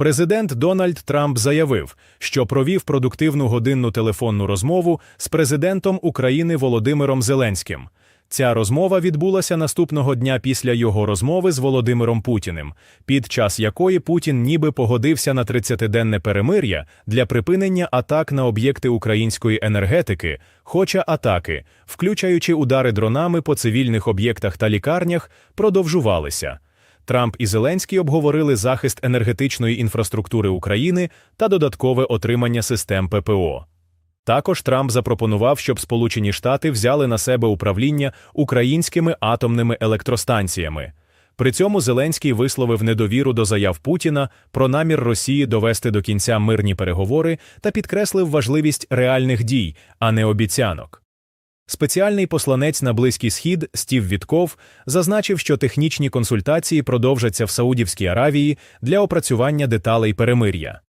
Президент Дональд Трамп заявив, що провів продуктивну годинну телефонну розмову з президентом України Володимиром Зеленським. Ця розмова відбулася наступного дня після його розмови з Володимиром Путіним, під час якої Путін ніби погодився на 30-денне перемир'я для припинення атак на об'єкти української енергетики, хоча атаки, включаючи удари дронами по цивільних об'єктах та лікарнях, продовжувалися. Трамп і Зеленський обговорили захист енергетичної інфраструктури України та додаткове отримання систем ППО. Також Трамп запропонував, щоб Сполучені Штати взяли на себе управління українськими атомними електростанціями. При цьому Зеленський висловив недовіру до заяв Путіна про намір Росії довести до кінця мирні переговори та підкреслив важливість реальних дій, а не обіцянок. Спеціальний посланець на Близький Схід Стів Вітков зазначив, що технічні консультації продовжаться в Саудівській Аравії для опрацювання деталей перемир'я.